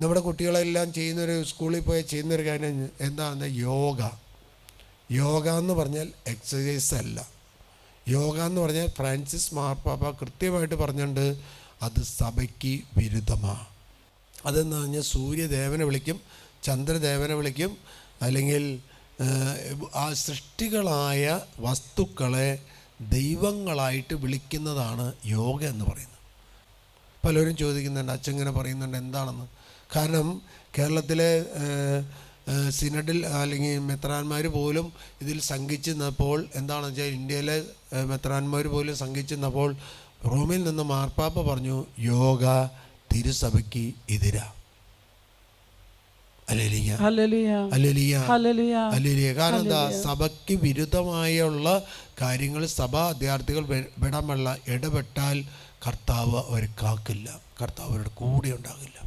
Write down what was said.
നമ്മുടെ കുട്ടികളെല്ലാം ചെയ്യുന്നൊരു സ്കൂളിൽ പോയി ചെയ്യുന്നൊരു കാര്യം എന്താണെന്ന് യോഗ. യോഗ എന്ന് പറഞ്ഞാൽ എക്സസൈസ് അല്ല. യോഗ എന്ന് പറഞ്ഞാൽ ഫ്രാൻസിസ് മാർപ്പാപ്പ കൃത്യമായിട്ട് പറഞ്ഞിട്ടുണ്ട് അത് സഭയ്ക്ക് വിരുദ്ധമാണ് അതെന്ന് പറഞ്ഞാൽ സൂര്യദേവനെ വിളിക്കും ചന്ദ്രദേവനെ വിളിക്കും അല്ലെങ്കിൽ ആ സൃഷ്ടികളായ വസ്തുക്കളെ ദൈവങ്ങളായിട്ട് വിളിക്കുന്നതാണ് യോഗ എന്ന് പറയുന്നത്. പലരും ചോദിക്കുന്നുണ്ട് അച്ഛങ്ങനെ പറയുന്നുണ്ട് എന്താണെന്ന്? കാരണം കേരളത്തിലെ സിനഡിൽ അല്ലെങ്കിൽ മെത്രാന്മാർ പോലും ഇതിൽ സംഘിച്ച് നിന്നപ്പോൾ എന്താണെന്ന് വെച്ചാൽ ഇന്ത്യയിലെ മെത്രാന്മാർ പോലും സംഘിച്ച് നിന്നപ്പോൾ റോമിൽ നിന്ന് മാർപ്പാപ്പ പറഞ്ഞു യോഗ തിരുസഭയ്ക്ക് എതിരാ. കാരണം എന്താ? സഭയ്ക്ക് വിരുദ്ധമായുള്ള കാര്യങ്ങൾ സഭാ അധ്യാർത്ഥികൾ വിടമല്ല. ഇടപെട്ടാൽ കർത്താവ് അവരെ കാക്കില്ല. കർത്താവ് അവരുടെ കൂടെ ഉണ്ടാകില്ല.